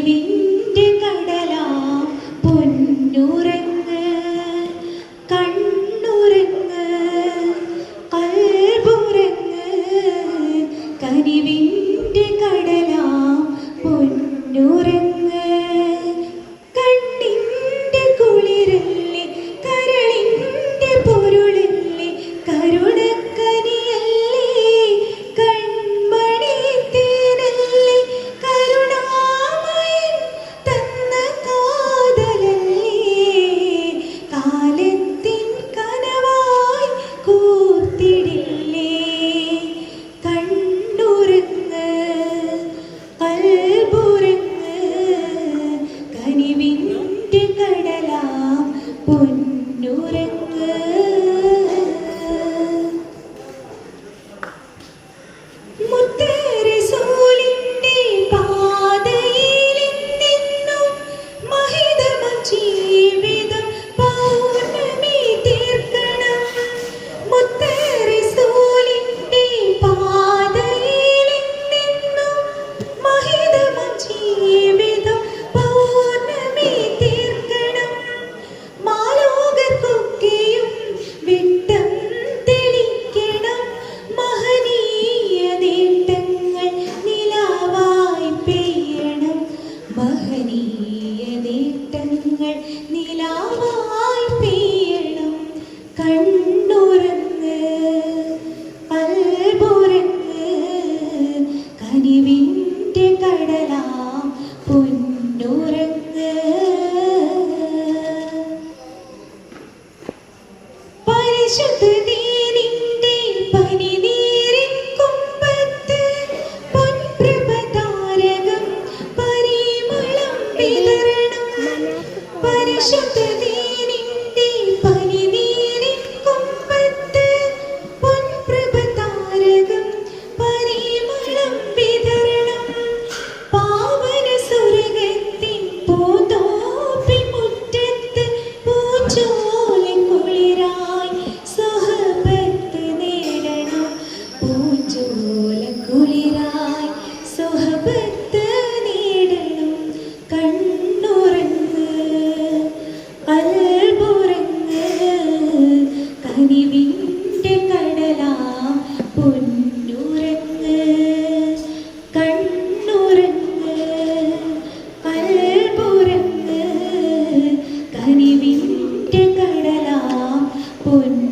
TV അഗ്നിവിന്റെ കടലാം പൊന്നുരക്ക്. വിതരണം. പരിശുദ്ധ people in